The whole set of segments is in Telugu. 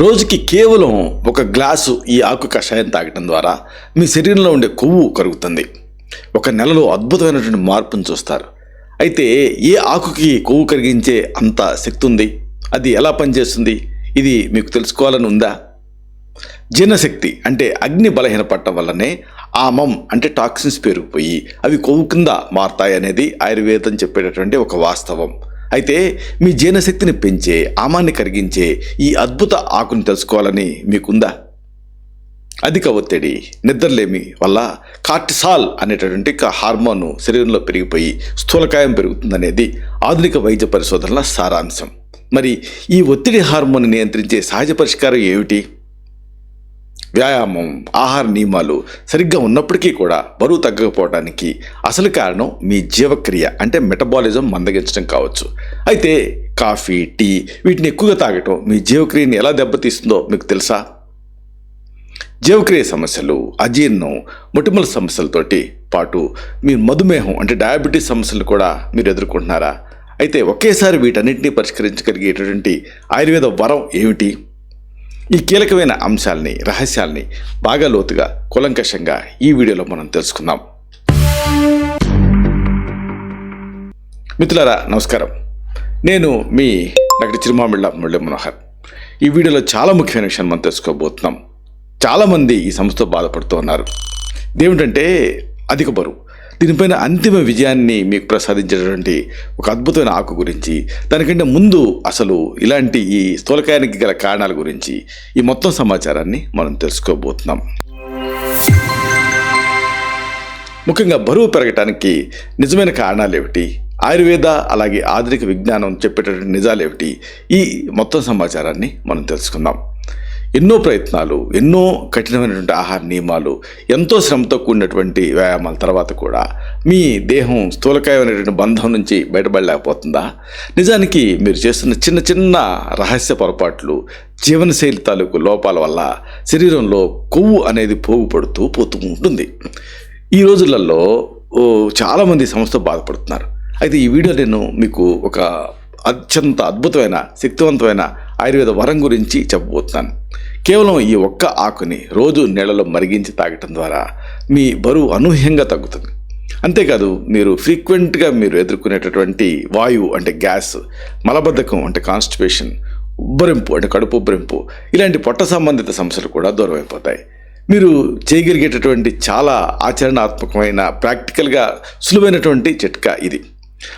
రోజుకి కేవలం ఒక గ్లాసు ఈ ఆకు కషాయం తాగటం ద్వారా మీ శరీరంలో ఉండే కొవ్వు కరుగుతుంది. ఒక నెలలో అద్భుతమైనటువంటి మార్పును చూస్తారు. అయితే ఏ ఆకుకి కొవ్వు కరిగించే అంత శక్తి ఉంది? అది ఎలా పనిచేస్తుంది? ఇది మీకు తెలుసుకోవాలని ఉందా? జీర్ణశక్తి అంటే అగ్ని బలహీనపడటం వల్లనే ఆమం అంటే టాక్సిన్స్ పేరుకుపోయి అవి కొవ్వు కింద మారతాయి అనేది ఆయుర్వేదం చెప్పేటటువంటి ఒక వాస్తవం. అయితే మీ జీర్ణశక్తిని పెంచే ఆమాన్ని కరిగించే ఈ అద్భుత ఆకుని తెలుసుకోవాలని మీకుందా? అధిక ఒత్తిడి నిద్రలేమి వల్ల కార్టిసాల్ అనేటటువంటి హార్మోన్ శరీరంలో పెరిగిపోయి స్థూలకాయం పెరుగుతుందనేది ఆధునిక వైద్య పరిశోధనల సారాంశం. మరి ఈ ఒత్తిడి హార్మోన్ నియంత్రించే సహజ పరిష్కారం ఏమిటి? వ్యాయామం ఆహార నియమాలు సరిగ్గా ఉన్నప్పటికీ కూడా బరువు తగ్గకపోవడానికి అసలు కారణం మీ జీవక్రియ అంటే మెటబాలిజం మందగించడం కావచ్చు. అయితే కాఫీ టీ వీటిని ఎక్కువగా తాగటం మీ జీవక్రియని ఎలా దెబ్బతీస్తుందో మీకు తెలుసా? జీవక్రియ సమస్యలు అజీర్ణం మొటిమల సమస్యలతోటి పాటు మీ మధుమేహం అంటే డయాబెటీస్ సమస్యలు కూడా మీరు ఎదుర్కొంటున్నారా? అయితే ఒకేసారి వీటన్నిటినీ పరిష్కరించగలిగేటటువంటి ఆయుర్వేద వరం ఏమిటి? ఈ కీలకమైన అంశాలని రహస్యాల్ని బాగా లోతుగా కులంకషంగా ఈ వీడియోలో మనం తెలుసుకుందాం. మిత్రులారా నమస్కారం. నేను మీ డాక్టర్ చిరుమామిళ్ళ మురళి మనోహర్. ఈ వీడియోలో చాలా ముఖ్యమైన విషయం మనం తెలుసుకోబోతున్నాం. చాలామంది ఈ సంస్థతో బాధపడుతూ ఉన్నారు. ఇదేమిటంటే అధిక బరువు. దీనిపైన అంతిమ విజయాన్ని మీకు ప్రసాదించేటటువంటి ఒక అద్భుతమైన ఆకు గురించి దానికంటే ముందు అసలు ఇలాంటి ఈ స్థూలకాయానికి గల కారణాల గురించి ఈ మొత్తం సమాచారాన్ని మనం తెలుసుకోబోతున్నాం. ముఖ్యంగా బరువు పెరగటానికి నిజమైన కారణాలు ఏమిటి? ఆయుర్వేద అలాగే ఆధునిక విజ్ఞానం చెప్పేటటువంటి నిజాలు ఏమిటి? ఈ మొత్తం సమాచారాన్ని మనం తెలుసుకుందాం. ఎన్నో ప్రయత్నాలు ఎన్నో కఠినమైనటువంటి ఆహార నియమాలు ఎంతో శ్రమతో కూడినటువంటి వ్యాయామాల తర్వాత కూడా మీ దేహం స్థూలకాయమైనటువంటి బంధం నుంచి బయటపడలేకపోతుందా? నిజానికి మీరు చేస్తున్న చిన్న చిన్న రహస్య పొరపాట్లు జీవనశైలి తాలూకు లోపాల వల్ల శరీరంలో కొవ్వు అనేది పోగుపడుతూ పోతూ ఉంటుంది. ఈ రోజులలో చాలామంది సంస్థ బాధపడుతున్నారు. అయితే ఈ వీడియో నేను మీకు ఒక అత్యంత అద్భుతమైన శక్తివంతమైన ఆయుర్వేద వరం గురించి చెప్పబోతున్నాను. కేవలం ఈ ఒక్క ఆకుని రోజు నీళ్ళలో మరిగించి తాగటం ద్వారా మీ బరువు అనూహ్యంగా తగ్గుతుంది. అంతేకాదు మీరు ఫ్రీక్వెంట్గా మీరు ఎదుర్కొనేటటువంటి వాయువు అంటే గ్యాస్ మలబద్ధకం అంటే కాన్స్టిపేషన్ ఉబ్బరింపు అంటే కడుపు ఉబ్బరింపు ఇలాంటి పొట్ట సంబంధిత సమస్యలు కూడా దూరం అయిపోతాయి మీరు చేయగలిగేటటువంటి చాలా ఆచరణాత్మకమైన ప్రాక్టికల్గా సులువైనటువంటి చిట్కా ఇది.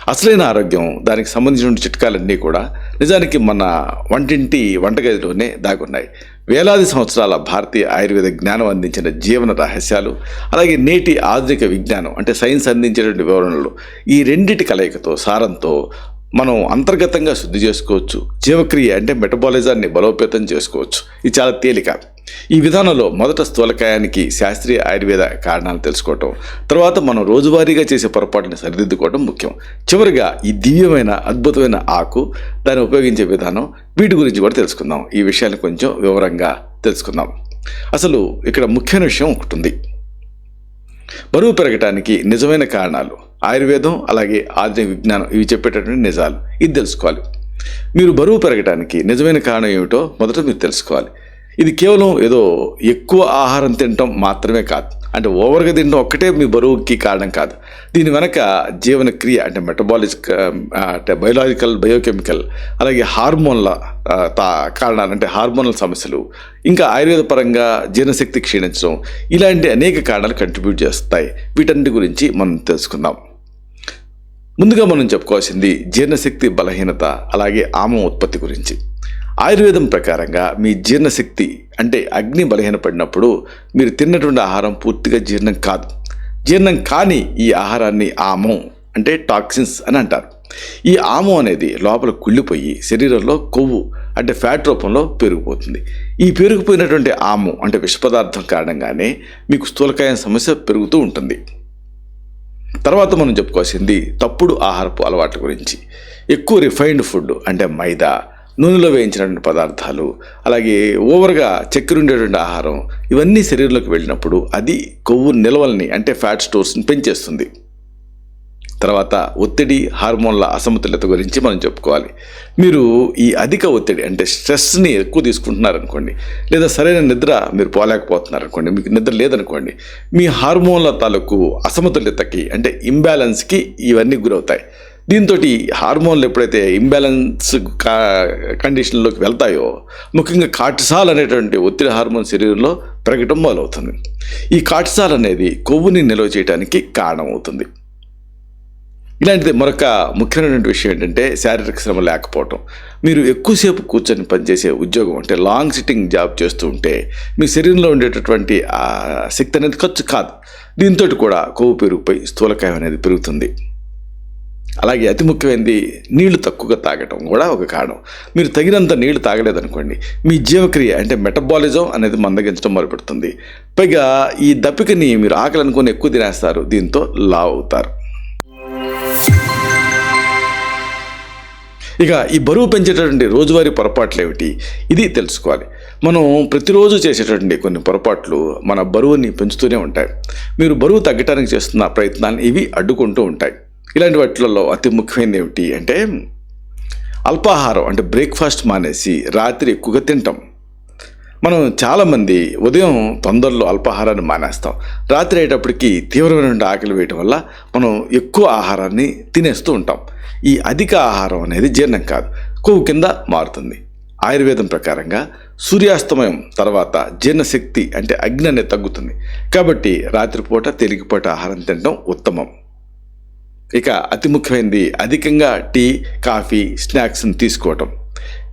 అసలైన ఆరోగ్యం దానికి సంబంధించిన చిట్కాలన్నీ కూడా నిజానికి మన వంటింటి వంటగదిలోనే దాగున్నాయి. వేలాది సంవత్సరాల భారతీయ ఆయుర్వేద జ్ఞానం అందించిన జీవన రహస్యాలు అలాగే నేటి ఆధునిక విజ్ఞానం అంటే సైన్స్ అందించేటువంటి వివరణలు ఈ రెండిటి కలయికతో సారంతో మనం అంతర్గతంగా శుద్ధి చేసుకోవచ్చు. జీవక్రియ అంటే మెటబాలిజాన్ని బలోపేతం చేసుకోవచ్చు. ఇది చాలా తేలిక. ఈ విధానంలో మొదట స్థూలకాయానికి శాస్త్రీయ ఆయుర్వేద కారణాలు తెలుసుకోవటం తర్వాత మనం రోజువారీగా చేసే పొరపాటుని సరిదిద్దుకోవడం ముఖ్యం. చివరిగా ఈ దివ్యమైన అద్భుతమైన ఆకు దాన్ని ఉపయోగించే విధానం వీటి గురించి కూడా తెలుసుకుందాం. ఈ విషయాన్ని కొంచెం వివరంగా తెలుసుకుందాం. అసలు ఇక్కడ ముఖ్యమైన విషయం ఒకటి ఉంది. బరువు పెరగటానికి నిజమైన కారణాలు. ఆయుర్వేదం అలాగే ఆధునిక విజ్ఞానం ఇవి చెప్పేటటువంటి నిజాలు. ఇది తెలుసుకోవాలి. మీరు బరువు పెరగటానికి నిజమైన కారణం ఏమిటో మొదట మీరు తెలుసుకోవాలి. ఇది కేవలం ఏదో ఎక్కువ ఆహారం తినటం మాత్రమే కాదు. అంటే ఓవర్గా తినడం ఒక్కటే మీ బరువుకి కారణం కాదు. దీని వెనక జీవన క్రియ అంటే మెటబాలిక్ అంటే బయోలాజికల్ బయోకెమికల్ అలాగే హార్మోన్ల తా కారణాలు అంటే హార్మోనల్ సమస్యలు ఇంకా ఆయుర్వేద పరంగా జీర్ణశక్తి క్షీణించడం ఇలాంటి అనేక కారణాలు కంట్రిబ్యూట్ చేస్తాయి. వీటన్నిటి గురించి మనం తెలుసుకుందాం. ముందుగా మనం చెప్పుకోవాల్సింది జీర్ణశక్తి బలహీనత అలాగే ఆమం ఉత్పత్తి గురించి. ఆయుర్వేదం ప్రకారంగా మీ జీర్ణశక్తి అంటే అగ్ని బలహీనపడినప్పుడు మీరు తిన్నటువంటి ఆహారం పూర్తిగా జీర్ణం కాదు. జీర్ణం కాని ఈ ఆహారాన్ని ఆమం అంటే టాక్సిన్స్ అని అంటారు. ఈ ఆమం అనేది లోపల కుళ్ళిపోయి శరీరంలో కొవ్వు అంటే ఫ్యాట్ రూపంలో పెరిగిపోతుంది. ఈ పెరిగిపోయినటువంటి ఆము అంటే విష పదార్థం కారణంగానే మీకు స్థూలకాయం సమస్య పెరుగుతూ ఉంటుంది. తర్వాత మనం చెప్పుకోవాల్సింది తప్పుడు ఆహారపు అలవాట్ల గురించి. ఎక్కువ రిఫైన్డ్ ఫుడ్ అంటే మైదా నూనెలో వేయించినటువంటి పదార్థాలు అలాగే ఓవర్గా చక్కెర ఉండేటువంటి ఆహారం ఇవన్నీ శరీరంలోకి వెళ్ళినప్పుడు అది కొవ్వు నిల్వల్ని అంటే ఫ్యాట్ స్టోర్స్ని పెంచేస్తుంది. తర్వాత ఒత్తిడి హార్మోన్ల అసమతుల్యత గురించి మనం చెప్పుకోవాలి. మీరు ఈ అధిక ఒత్తిడి అంటే స్ట్రెస్ని ఎక్కువ తీసుకుంటున్నారనుకోండి లేదా సరైన నిద్ర మీరు పోలేకపోతున్నారనుకోండి మీకు నిద్ర లేదనుకోండి మీ హార్మోన్ల తాలూకు అసమతుల్యతకి అంటే ఇంబ్యాలెన్స్కి ఇవన్నీ గురవుతాయి. దీంతో హార్మోన్లు ఎప్పుడైతే ఇంబ్యాలెన్స్ కా కండిషన్లోకి వెళ్తాయో ముఖ్యంగా కార్టిసాల్ అనేటువంటి ఒత్తిడి హార్మోన్ శరీరంలో ప్రకటం మొదలవుతుంది. ఈ కార్టిసాల్ అనేది కొవ్వుని నిల్వ చేయడానికి కారణమవుతుంది. ఇలాంటిది మరొక ముఖ్యమైనటువంటి విషయం ఏంటంటే శారీరక శ్రమ లేకపోవటం. మీరు ఎక్కువసేపు కూర్చొని పనిచేసే ఉద్యోగం అంటే లాంగ్ సిట్టింగ్ జాబ్ చేస్తూ ఉంటే మీ శరీరంలో ఉండేటటువంటి ఆ శక్తి అనేది ఖర్చు కాదు. దీంతో కూడా కొవ్వు పెరుగుపై స్థూలకాయం అనేది పెరుగుతుంది. అలాగే అతి ముఖ్యమైనది నీళ్ళు తక్కువగా తాగటం కూడా ఒక కారణం. మీరు తగినంత నీళ్ళు తాగలేదనుకోండి మీ జీవక్రియ అంటే మెటబాలిజం అనేది మందగించడం మొదలుపెడుతుంది. పైగా ఈ దప్పికని మీరు ఆకలి అనుకుని ఎక్కువ తినేస్తారు దీంతో లావ్ అవుతారు. ఇక ఈ బరువు పెంచేటటువంటి రోజువారీ పొరపాట్లు ఏమిటి? ఇది తెలుసుకోవాలి. మనం ప్రతిరోజు చేసేటటువంటి కొన్ని పొరపాట్లు మన బరువుని పెంచుతూనే ఉంటాయి. మీరు బరువు తగ్గటానికి చేస్తున్న ప్రయత్నాన్ని ఇవి అడ్డుకుంటూ ఉంటాయి. ఇలాంటి వాటిలలో అతి ముఖ్యమైనది ఏమిటి అంటే అల్పాహారం అంటే బ్రేక్ఫాస్ట్ మానేసి రాత్రి ఎక్కువగా తింటాం. మనం చాలామంది ఉదయం తొందరలో అల్పాహారాన్ని మానేస్తాం. రాత్రి అయ్యేటప్పటికి తీవ్రమైన ఆకలి వేయటం వల్ల మనం ఎక్కువ ఆహారాన్ని తినేస్తూ ఉంటాం. ఈ అధిక ఆహారం అనేది జీర్ణం కాదు కొవ్వు కింద మారుతుంది. ఆయుర్వేదం ప్రకారంగా సూర్యాస్తమయం తర్వాత జీర్ణశక్తి అంటే అగ్ని అనేది తగ్గుతుంది. కాబట్టి రాత్రిపూట తేలికపాటి ఆహారం తినడం ఉత్తమం. ఇక అతి ముఖ్యమైనది అధికంగా టీ కాఫీ స్నాక్స్ని తీసుకోవటం.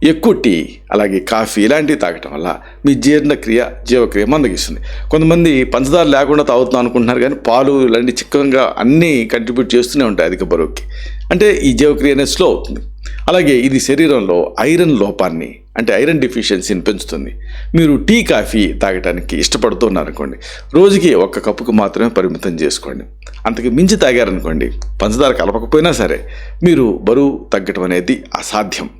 ఎక్కువ టీ అలాగే కాఫీ ఇలాంటివి తాగటం వల్ల మీ జీర్ణక్రియ జీవక్రియ మందగిస్తుంది. కొంతమంది పంచదార లేకుండా తాగుతున్నాం అనుకుంటున్నారు కానీ పాలు ఇలాంటి చిక్కగా అన్నీ కంట్రిబ్యూట్ చేస్తూనే ఉంటాయి అధిక బరువుకి. అంటే ఈ జీవక్రియ అనేది స్లో అవుతుంది. అలాగే ఇది శరీరంలో ఐరన్ లోపాన్ని అంటే ఐరన్ డిఫిషియన్సీని పెంచుతుంది. మీరు టీ కాఫీ తాగడానికి ఇష్టపడుతూ ఉన్నారనుకోండి రోజుకి ఒక్క కప్పుకు మాత్రమే పరిమితం చేసుకోండి. అంతకు మించి తాగారనుకోండి పంచదార కలపకపోయినా సరే మీరు బరువు తగ్గటం అనేది అసాధ్యం.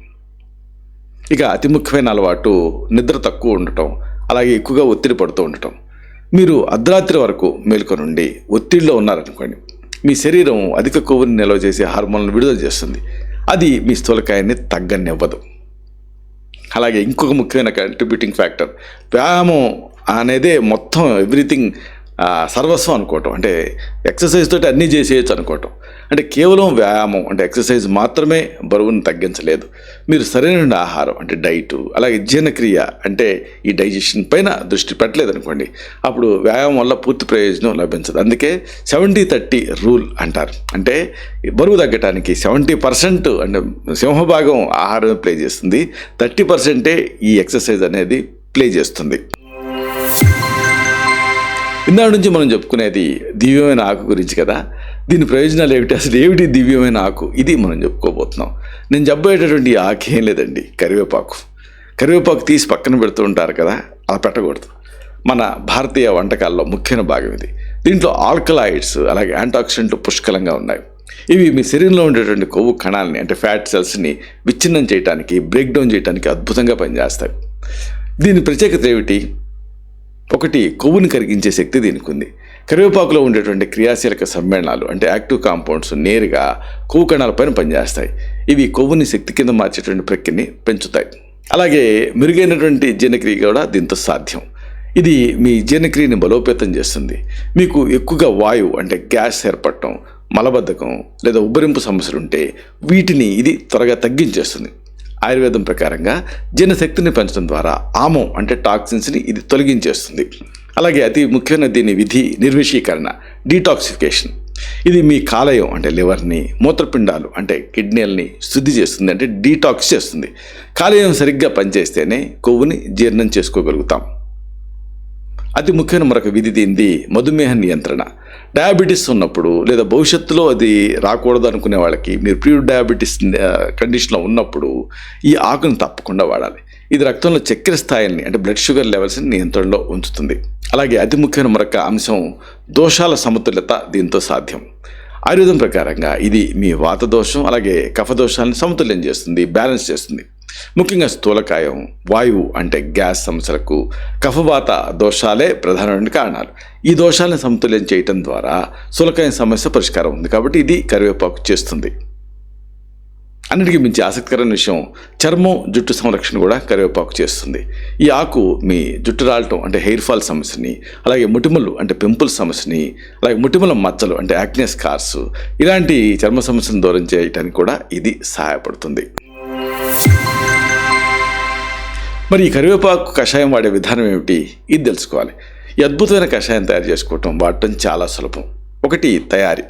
ఇక అతి ముఖ్యమైన అలవాటు నిద్ర తక్కువ ఉండటం అలాగే ఎక్కువగా ఒత్తిడి పడుతూ ఉండటం. మీరు అర్ధరాత్రి వరకు మేల్కొనుండి ఒత్తిడిలో ఉన్నారనుకోండి మీ శరీరం అధిక కొవ్వుని నిల్వ చేసే హార్మోన్లను విడుదల చేస్తుంది. అది మీ స్థూలకాయాన్ని తగ్గనివ్వదు. అలాగే ఇంకొక ముఖ్యమైన కంట్రిబ్యూటింగ్ ఫ్యాక్టర్ వ్యాయామం అనేదే మొత్తం ఎవ్రీథింగ్ సర్వస్వం అనుకోవటం. అంటే ఎక్సర్సైజ్ తోటి అన్నీ చేసేయచ్చు అనుకోవటం. అంటే కేవలం వ్యాయామం అంటే ఎక్సర్సైజ్ మాత్రమే బరువును తగ్గించలేదు. మీరు సరైన ఆహారం అంటే డైటు అలాగే జీర్ణక్రియ అంటే ఈ డైజెషన్ పైన దృష్టి పెట్టలేదు అనుకోండి అప్పుడు వ్యాయామం వల్ల పూర్తి ప్రయోజనం లభించదు. అందుకే సెవెంటీ థర్టీ రూల్ అంటారు. అంటే ఈ బరువు తగ్గటానికి సెవెంటీ పర్సెంట్ అంటే సింహభాగం ఆహారం ప్లే చేస్తుంది. థర్టీ పర్సెంటే ఈ ఎక్సర్సైజ్ అనేది ప్లే చేస్తుంది. ఇందా నుంచి మనం చెప్పుకునేది దివ్యమైన ఆకు గురించి కదా. దీని ప్రయోజనాలు ఏమిటి? అసలు ఏమిటి దివ్యమైన ఆకు? ఇది మనం చెప్పుకోబోతున్నాం. నేను చెప్పబోయేటటువంటి ఆకు ఏం లేదండి. కరివేపాకు. కరివేపాకు తీసి పక్కన పెడుతూ ఉంటారు కదా అలా పెట్టకూడదు. మన భారతీయ వంటకాల్లో ముఖ్యమైన భాగం ఇది. దీంట్లో ఆల్కలాయిడ్స్ అలాగే యాంటాక్సిడెంట్లు పుష్కలంగా ఉన్నాయి. ఇవి మీ శరీరంలో ఉండేటువంటి కొవ్వు కణాలని అంటే ఫ్యాట్ సెల్స్ని విచ్ఛిన్నం చేయడానికి బ్రేక్ డౌన్ చేయడానికి అద్భుతంగా పనిచేస్తాయి. దీని ప్రత్యేకత ఏమిటి? ఒకటి కొవ్వుని కరిగించే శక్తి దీనికి ఉంది కరివేపాకులో ఉండేటువంటి క్రియాశీలక సమ్మేళనాలు అంటే యాక్టివ్ కాంపౌండ్స్ నేరుగా కొవ్వు కణాలపైన పనిచేస్తాయి. ఇవి కొవ్వుని శక్తి కింద మార్చేటువంటి ప్రక్రియని పెంచుతాయి. అలాగే మెరుగైనటువంటి జీర్ణక్రియ కూడా దీంతో సాధ్యం. ఇది మీ జీర్ణక్రియని బలోపేతం చేస్తుంది. మీకు ఎక్కువగా వాయువు అంటే గ్యాస్ ఏర్పడటం మలబద్ధకం లేదా ఉబ్బరింపు సమస్యలు ఉంటే వీటిని ఇది త్వరగా తగ్గించేస్తుంది. ఆయుర్వేదం ప్రకారంగా జీర్ణశక్తిని పెంచడం ద్వారా ఆమం అంటే టాక్సిన్స్ని ఇది తొలగించేస్తుంది. అలాగే అతి ముఖ్యమైన దీని విధి నిర్విషీకరణ డీటాక్సిఫికేషన్. ఇది మీ కాలేయం అంటే లివర్ని మూత్రపిండాలు అంటే కిడ్నీలని శుద్ధి చేస్తుంది అంటే డీటాక్స్ చేస్తుంది. కాలేయం సరిగ్గా పనిచేస్తేనే కొవ్వుని జీర్ణం చేసుకోగలుగుతాం. అతి ముఖ్యమైన మరొక విధి దీనిది మధుమేహ నియంత్రణ. డయాబెటీస్ ఉన్నప్పుడు లేదా భవిష్యత్తులో అది రాకూడదు అనుకునే వాళ్ళకి మీరు ప్రీ డయాబెటీస్ కండిషన్లో ఉన్నప్పుడు ఈ ఆకును తప్పకుండా వాడాలి. ఇది రక్తంలో చక్కెర స్థాయిని అంటే బ్లడ్ షుగర్ లెవెల్స్ని నియంత్రణలో ఉంచుతుంది. అలాగే అతి ముఖ్యమైన మరొక అంశం దోషాల సమతుల్యత దీంతో సాధ్యం. ఆయుర్వేదం ప్రకారంగా ఇది మీ వాత దోషం అలాగే కఫదోషాలను సమతుల్యం చేస్తుంది బ్యాలెన్స్ చేస్తుంది. ముఖ్యంగా స్థూలకాయం వాయువు అంటే గ్యాస్ సమస్యలకు కఫవాత దోషాలే ప్రధానమైన కారణాలు. ఈ దోషాలను సమతుల్యం చేయటం ద్వారా స్థూలకాయం సమస్య పరిష్కారం ఉంది కాబట్టి ఇది కరివేపాకు చేస్తుంది. అన్నిటికీ మించి ఆసక్తికరమైన విషయం చర్మం జుట్టు సంరక్షణ కూడా కరివేపాకు చేస్తుంది. ఈ ఆకు మీ జుట్టు రాలటం అంటే హెయిర్ ఫాల్ సమస్యని అలాగే ముటిమలు అంటే పెంపుల్ సమస్యని అలాగే ముటిమల మచ్చలు అంటే యాక్నెస్ కార్స్ ఇలాంటి చర్మ సమస్యను దూరం చేయడానికి కూడా ఇది సహాయపడుతుంది. మరి ఈ కరివేపాకు కషాయం వాడే విధానం ఏమిటి? ఇది తెలుసుకోవాలి. ఈ అద్భుతమైన కషాయం తయారు చేసుకోవటం వాడటం చాలా సులభం. ఒకటి తయారీ.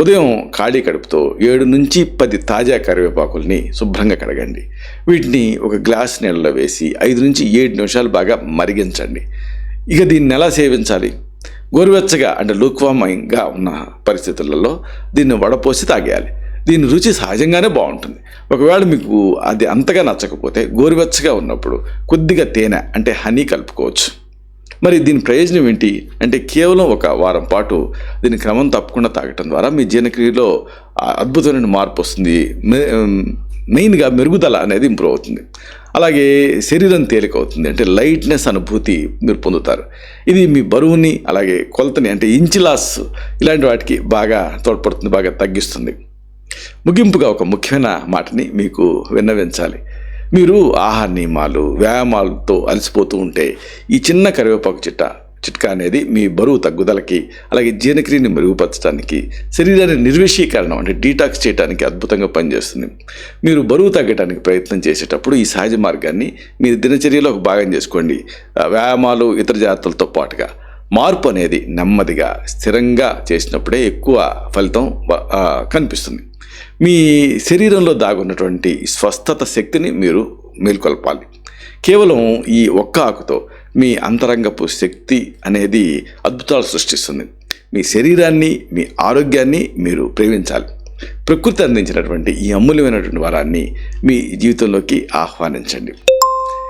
ఉదయం ఖాళీ కడుపుతో ఏడు నుంచి పది తాజా కరివేపాకుల్ని శుభ్రంగా కడగండి. వీటిని ఒక గ్లాస్ నీళ్ళలో వేసి ఐదు నుంచి ఏడు నిమిషాలు బాగా మరిగించండి. ఇక దీన్ని ఎలా సేవించాలి? గోరువెచ్చగా అంటే లూక్వామంగా ఉన్న పరిస్థితులలో దీన్ని వడపోసి తాగేయాలి. దీని రుచి సహజంగానే బాగుంటుంది. ఒకవేళ మీకు అది అంతగా నచ్చకపోతే గోరువెచ్చగా ఉన్నప్పుడు కొద్దిగా తేనె అంటే హనీ కలుపుకోవచ్చు. మరి దీని ప్రయోజనం ఏంటి? అంటే కేవలం ఒక వారం పాటు దీని క్రమం తప్పకుండా తాగటం ద్వారా మీ జీర్ణక్రియలో అద్భుతమైన మార్పు వస్తుంది. మె- మెయిన్గా మెరుగుదల అనేది ఇంప్రూవ్ అవుతుంది. అలాగే శరీరం తేలిక అవుతుంది అంటే లైట్నెస్ అనుభూతి మీరు పొందుతారు. ఇది మీ బరువుని అలాగే కొలతని అంటే ఇంచిలాస్ ఇలాంటి వాటికి బాగా తోడ్పడుతుంది బాగా తగ్గిస్తుంది. ముగింపుగా ఒక ముఖ్యమైన మాటని మీకు విన్నవించాలి. మీరు ఆహార నియమాలు వ్యాయామాలతో అలసిపోతూ ఉంటే ఈ చిన్న కరివేపాకు చిట్ట చిట్కా అనేది మీ బరువు తగ్గుదలకి అలాగే జీర్ణక్రియని మెరుగుపరచడానికి శరీరాన్ని నిర్విషీకరణ అంటే డీటాక్స్ చేయడానికి అద్భుతంగా పనిచేస్తుంది. మీరు బరువు తగ్గడానికి ప్రయత్నం చేసేటప్పుడు ఈ సహజ మార్గాన్ని మీ దినచర్యలో ఒక భాగం చేసుకోండి. వ్యాయామాలు ఇతర జాగ్రత్తలతో పాటుగా మార్పు అనేది నెమ్మదిగా స్థిరంగా చేసినప్పుడే ఎక్కువ ఫలితం కనిపిస్తుంది. మీ శరీరంలో దాగున్నటువంటి స్వస్థత శక్తిని మీరు మేల్కొల్పాలి. కేవలం ఈ ఒక్క ఆకుతో మీ అంతరంగపు శక్తి అనేది అద్భుతాలు సృష్టిస్తుంది. మీ శరీరాన్ని మీ ఆరోగ్యాన్ని మీరు ప్రేమించాలి. ప్రకృతి అందించినటువంటి ఈ అమూల్యమైనటువంటి వరాన్ని మీ జీవితంలోకి ఆహ్వానించండి.